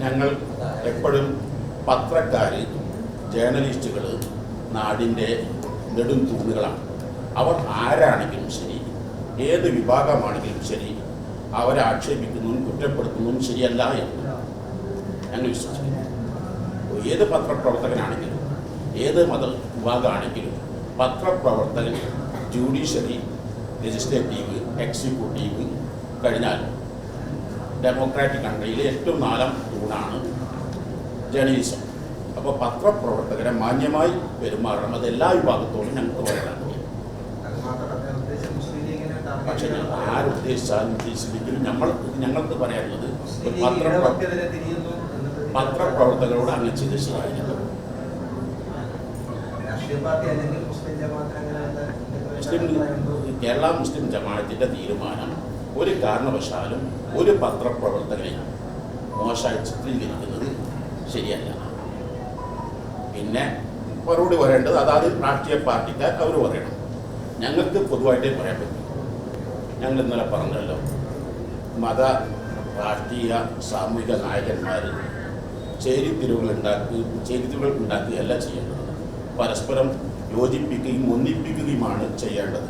ഞങ്ങൾ എപ്പോഴും പത്രക്കാർ ജേർണലിസ്റ്റുകൾ നാടിന്റെ നെടും തൂണുകളാണ്. അവർ ആരാണെങ്കിലും ശരി ഏത് വിഭാഗമാണെങ്കിലും ശരി അവരെ ആക്ഷേപിക്കുന്നതും കുറ്റപ്പെടുത്തുന്നതും ശരിയല്ല എന്ന് ഞങ്ങൾ വിശ്വസിക്കുന്നു. ഏത് പത്രപ്രവർത്തകനാണെങ്കിലും ഏത് മത വിഭാഗമാണെങ്കിലും പത്രപ്രവർത്തകൻ ജുഡീഷ്യറി ലെജിസ്ലേറ്റീവ് എക്സിക്യൂട്ടീവ് കഴിഞ്ഞാൽ ഡെമോക്രാറ്റിക് കൺട്രിയിലെ ഏറ്റവും നാലാം തൂണാണ് ജേർണലിസം അപ്പോൾ പത്രപ്രവർത്തകരെ മാന്യമായി പെരുമാറണം. അത് എല്ലാ വിഭാഗത്തോടും ഞങ്ങൾക്ക് പറയാൻ പക്ഷേ ആരുദ്ദേശിച്ചാലും ഉദ്ദേശിച്ചില്ലെങ്കിലും നമ്മൾ ഞങ്ങൾക്ക് പറയാനുള്ളത് പത്രപ്രവർത്തകരോട് അങ്ങനെ ചെയ്ത് മുസ്ലിം കേരള മുസ്ലിം ജമാഅത്തിന്റെ തീരുമാനം ഒരു കാരണവശാലും ഒരു പത്രപ്രവർത്തകനെ മോശമായി ചിത്രീകരിക്കുന്നത് ശരിയല്ല. പിന്നെ മറുപടി പറയേണ്ടത് അതാത് രാഷ്ട്രീയ പാർട്ടിക്കാർ അവർ പറയണം. ഞങ്ങൾക്ക് പൊതുവായിട്ടേ പറയാൻ പറ്റും. ഞങ്ങൾ ഇന്നലെ പറഞ്ഞല്ലോ മത രാഷ്ട്രീയ സാമൂഹിക നായകന്മാർ ചേരിത്തിരിവുകൾ ഉണ്ടാക്കി ചേരിത്തിരിവുകൾ ഉണ്ടാക്കുകയല്ല ചെയ്യേണ്ടത്. പരസ്പരം യോജിപ്പിക്കുകയും ഒന്നിപ്പിക്കുകയുമാണ് ചെയ്യേണ്ടത്.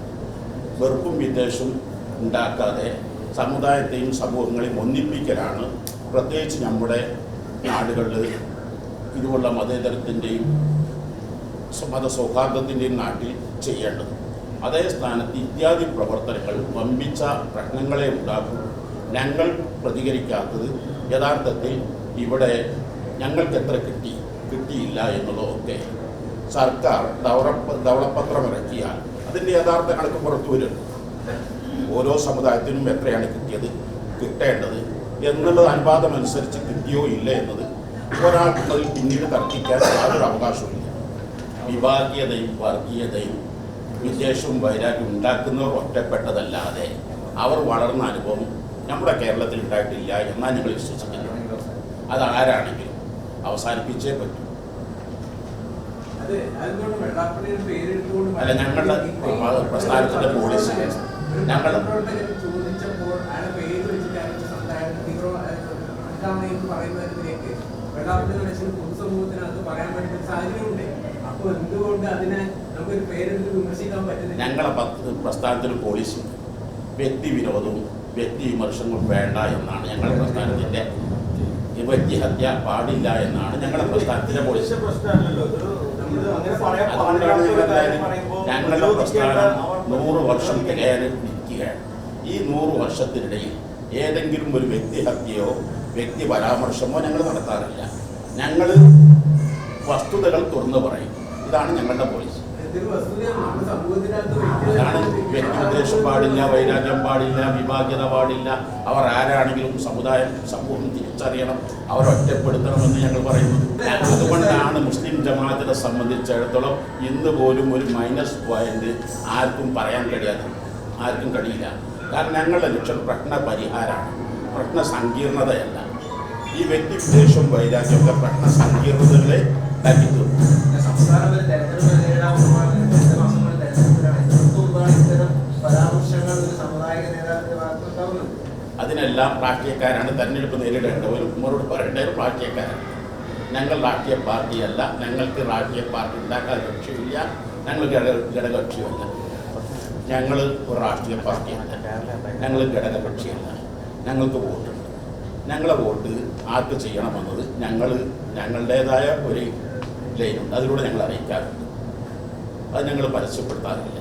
വെറുപ്പും വിദ്വേഷവും ഉണ്ടാക്കാതെ സമുദായത്തെയും സമൂഹങ്ങളെയും ഒന്നിപ്പിക്കലാണ് പ്രത്യേകിച്ച് നമ്മുടെ നാടുകളിൽ ഇതുപോലുള്ള മതേതരത്തിന്റെയും മതസൗഹാർദ്ദത്തിന്റെയും നാട്ടിൽ ചെയ്യേണ്ടത്. അതേ സ്ഥാനത്ത് ഇത്യാദി പ്രവർത്തനങ്ങൾ വമ്പിച്ച പ്രശ്നങ്ങളെ ഉണ്ടാക്കും. ഞങ്ങൾ പ്രതികരിക്കാത്തത് യഥാർത്ഥത്തിൽ ഇവിടെ ഞങ്ങൾക്ക് എത്ര കിട്ടി കിട്ടിയില്ല എന്നുള്ളതൊക്കെ സർക്കാർ ദൗളപത്രം ഇറക്കിയാൽ അതിന്റെ യഥാർത്ഥ കണക്ക് പുറത്തു വരും ഓരോ സമുദായത്തിനും എത്രയാണ് കിട്ടിയത് കിട്ടേണ്ടത് എന്നുള്ളത് അനുപാതം അനുസരിച്ച് കിട്ടിയോ ഇല്ല എന്നത് ഒരാൾക്കതിൽ പിന്നീട് തർക്കിക്കാൻ യാതൊരു അവകാശമില്ല വിഭാഗീയതയും വർഗീയതയും വിദ്വേഷവും വൈരാഗ്യം ഉണ്ടാക്കുന്നവർ ഒറ്റപ്പെട്ടതല്ലാതെ അവർ വളർന്ന അനുഭവം നമ്മുടെ കേരളത്തിൽ ഉണ്ടായിട്ടില്ല എന്നാണ് ഞങ്ങൾ വിശ്വസിക്കുന്നത് അത് ആരാണെങ്കിലും അവസാനിപ്പിച്ചേ പറ്റൂ. അല്ല, ഞങ്ങളുടെ പ്രസ്ഥാനത്തിന്റെ policy. ഞങ്ങളുടെ- പ്രവർത്തകർ ചോദിച്ചപ്പോൾ അയാളെ പേര് വെച്ചിട്ട് അയാൾക്ക് സമുദായം തീവ്ര എന്താണ് എന്ന് പറയുന്നതിലേക്ക് വെള്ളാപ്പള്ളി മനസ്സിൽ പൊതുസമൂഹത്തിനകത്ത് പറയാൻ പറ്റുന്ന സാഹചര്യമുണ്ട്. അപ്പോൾ എന്തുകൊണ്ട് അതിനെ നമുക്കൊരു പേരെടുത്ത് വിമർശിക്കാൻ പറ്റുന്നത് ഞങ്ങളെ പത്ത് പ്രസ്ഥാനത്തിന് പോളിസി വ്യക്തി വിരോധവും വ്യക്തി വിമർശനവും വേണ്ട എന്നാണ് ഞങ്ങളുടെ പ്രസ്ഥാനത്തിന്റെ. വ്യക്തിഹത്യ പാടില്ല എന്നാണ് ഞങ്ങളുടെ പ്രസ്ഥാനത്തിന്റെ പോളിസി. നൂറ് വർഷം തികയാനും നിൽക്കുകയാണ് ഈ നൂറ് വർഷത്തിനിടയിൽ ഏതെങ്കിലും ഒരു വ്യക്തിഹത്യയോ വ്യക്തി പരാമർശമോ ഞങ്ങൾ നടത്താറില്ല ഞങ്ങൾ വസ്തുതകൾ തുറന്നു പറയും. ഇതാണ് ഞങ്ങളുടെ പോലീസ് സമൂഹത്തിനകത്ത് അതാണ് വ്യക്തി- പാടില്ല വൈരാഗ്യം പാടില്ല വിഭാഗ്യത പാടില്ല. അവർ ആരാണെങ്കിലും സമുദായം സമൂഹം തിരിച്ചറിയണം അവരൊറ്റപ്പെടുത്തണമെന്ന് ഞങ്ങൾ പറയുന്നു. അതുകൊണ്ടാണ് മുസ്ലിം ജമാഅത്തിനെ സംബന്ധിച്ചിടത്തോളം ഇന്ന് പോലും ഒരു മൈനസ് പോയിന്റ് ആർക്കും പറയാൻ കഴിയാതെ ആർക്കും കഴിയില്ല. കാരണം ഞങ്ങളുടെ ലക്ഷ്യം പ്രശ്ന പരിഹാരമാണ് പ്രശ്ന സങ്കീർണതയല്ല. ഈ വ്യക്തി വ്യക്തിവിദ്വേഷവും വൈരാഗ്യമൊക്കെ പ്രശ്ന സങ്കീർണതകളെ ഉണ്ടാക്കിത്തീർക്കും സംസ്ഥാനം അതിനെല്ലാം രാഷ്ട്രീയക്കാരാണ് തെരഞ്ഞെടുപ്പ് നേരിടേണ്ട ഒരു ഉമ്മറോട് പറയേണ്ട? ഒരു രാഷ്ട്രീയക്കാരാണ് ഞങ്ങൾ രാഷ്ട്രീയ പാർട്ടിയല്ല. ഞങ്ങൾക്ക് രാഷ്ട്രീയ പാർട്ടി ഉണ്ടാക്കാൻ ലക്ഷ്യമില്ല. ഞങ്ങൾ ഘടക ഘടകകക്ഷിയല്ല ഞങ്ങൾ ഒരു രാഷ്ട്രീയ പാർട്ടിയല്ല. ഞങ്ങൾ ഘടകകക്ഷിയല്ല ഞങ്ങൾക്ക് വോട്ടുണ്ട്. ഞങ്ങളെ വോട്ട് ആർക്ക് ചെയ്യണമെന്നത് ഞങ്ങൾ ഞങ്ങളുടേതായ ഒരു ലൈനുണ്ട് അതിലൂടെ ഞങ്ങൾ അറിയിക്കാറുണ്ട്. അത് ഞങ്ങൾ പരസ്യപ്പെടുത്താറില്ല.